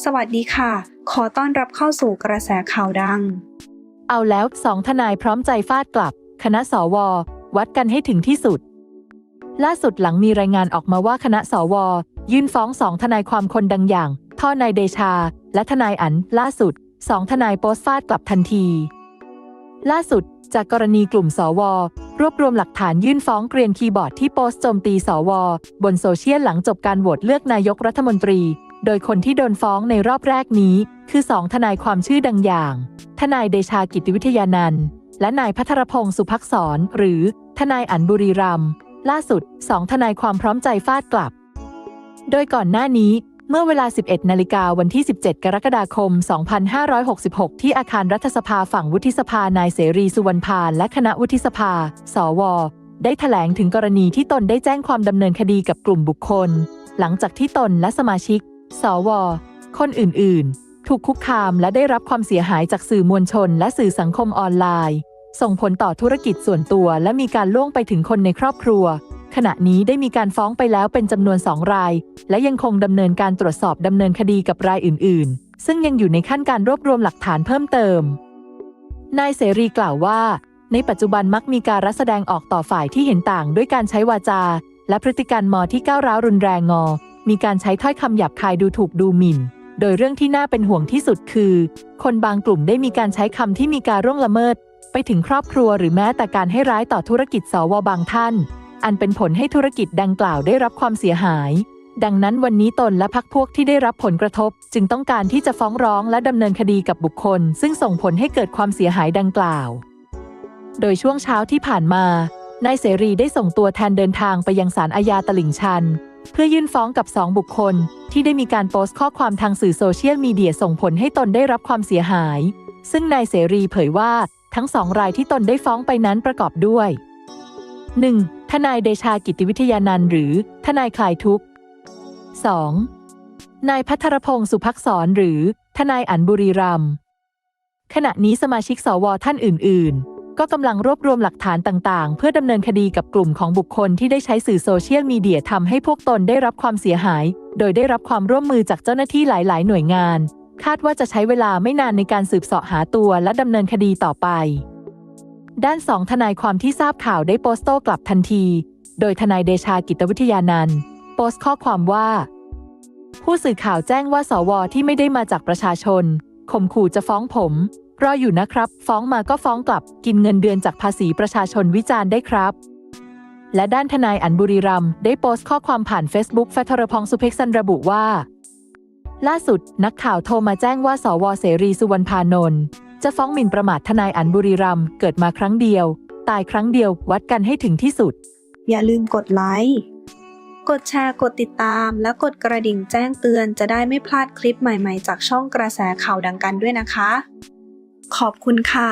สวัสดีค่ะ ขอต้อนรับเข้าสู่กระแสข่าวดัง เอาแล้วสองทนายพร้อมใจฟาดกลับ คณะสว วัดกันให้ถึงที่สุด ล่าสุดหลังมีรายงานออกมาว่าคณะสว ยื่นฟ้องสองทนายความคนดังอย่าง ท่อนายเดชา และทนายอันล่าสุดสองทนายโพสต์ฟาดกลับทันที ล่าสุด จากกรณีกลุ่มสว รวบรวมหลักฐานยื่นฟ้องเกรียนคีย์บอร์ดที่โพสต์โจมตีสว บนโซเชียลหลังจบการโหวตเลือกนายกรัฐมนตรี โดยคนที่โดนฟ้องในรอบแรกนี้ คือสองทนายความชื่อดังอย่าง ทนายเดชากิติวิทยานันท์และนายพัทรพงศ์สุภักษร หรือทนายอันบุรีรัมล่าสุดสองทนายความพร้อมใจฟาดกลับ โดยก่อนหน้านี้เมื่อเวลา 11 นาฬิกาวันที่ 17 กรกฎาคม 2566 ที่อาคารรัฐสภาฝั่งวุฒิสภานายเสรีสุวรรณพานและคณะวุฒิสภา สว ได้แถลงถึงกรณีที่ตนได้แจ้งความดำเนินคดีกับกลุ่มบุคคล หลังจากที่ตนและสมาชิก สว คนอื่นๆ ถูกคุกคามและได้รับความเสียหายจากสื่อมวลชน และสื่อสังคมออนไลน์ ส่งผลต่อธุรกิจส่วนตัว และมีการล่วงไปถึงคนในครอบครัว ขณะนี้ได้มีการฟ้องไปแล้วเป็นจำนวนสองราย และยังคงดำเนินการตรวจสอบดำเนินคดีกับรายอื่น ๆ ซึ่งยังอยู่ในขั้นการรวบรวมหลักฐานเพิ่มเติม นายเสรีกล่าวว่า ในปัจจุบันมักมีการรัแสดงออกต่อฝ่ายที่เห็นต่างด้วยการใช้วาจา และพฤติกรรมมอที่ก้าวร้าวรุนแรงงอ มีการใช้ถ้อยคำหยาบคายดูถูกดูหมิ่น โดยเรื่องที่น่าเป็นห่วงที่สุดคือ คนบางกลุ่มได้มีการใช้คำที่มีการร่วงละเมิด ไปถึงครอบครัวหรือแม้แต่การให้ร้ายต่อธุรกิจสวบางท่าน อันเป็นผลให้ธุรกิจดังกล่าวได้รับความเสียหาย ดังนั้นวันนี้ตนและพักพวกที่ได้รับผลกระทบ จึงต้องการที่จะฟ้องร้องและดำเนินคดีกับบุคคล ซึ่งส่งผลให้เกิดความเสียหายดังกล่าว โดยช่วงเช้าที่ผ่านมานายเสรีได้ส่งตัวแทนเดินทางไปยังศาลอาญาตลิ่งชัน เพื่อยื่นฟ้องกับสองบุคคล ที่ได้มีการโพสต์ข้อความทางสื่อโซเชียลมีเดียส่งผลให้ตนได้รับความเสียหาย ซึ่งนายเสรีเผยว่าทั้งสองรายที่ตนได้ฟ้องไปนั้นประกอบด้วย 1. ทนายเดชากิติวิทยานันท์หรือ ทนายคลายทุกข์ 2. นายพัทรพงศ์สุภักษรหรือ ทนายอันบุรีรัมขณะนี้สมาชิกสวท่านอื่น ๆ ก็กำลังรวบรวมหลักฐานต่าง ๆ เพื่อดำเนินคดีกับกลุ่มของบุคคลที่ได้ใช้สื่อโซเชียลมีเดียทำให้พวกตนได้รับความเสียหาย โดยได้รับความร่วมมือจากเจ้าหน้าที่หลาย ๆ หน่วยงาน คาดว่าจะใช้เวลาไม่นานในการสืบเสาะหาตัวและดำเนินคดีต่อไป ด้านสองทนายความที่ทราบข่าวได้โพสต์โต้กลับทันที โดยทนายเดชากิตวิทยานันท์โพสต์ข้อความว่า ผู้สื่อข่าวแจ้งว่าสวที่ไม่ได้มาจากประชาชนข่มขู่จะฟ้องผม รออยู่นะครับ ฟ้องมาก็ฟ้องกลับ กินเงินเดือนจากภาษีประชาชนวิจารณ์ได้ครับ และด้านทนายอันบุรีรัมได้โพสต์ข้อความผ่าน Facebook แฟทรพงศ์สุเพ็กซันระบุว่า ล่าสุดนักข่าวโทรมาแจ้งว่าสวเสรีสุวรรณพานนท์จะฟ้องหมิ่นประมาททนายอันบุรีรัมเกิดมาครั้งเดียว ตายครั้งเดียววัดกันให้ถึงที่สุด อย่าลืมกดไลค์กดแชร์กดติดตาม และกดกระดิ่งแจ้งเตือนจะได้ไม่พลาดคลิปใหม่ๆ จากช่องกระแสข่าวดังกันด้วยนะคะ ขอบคุณค่ะ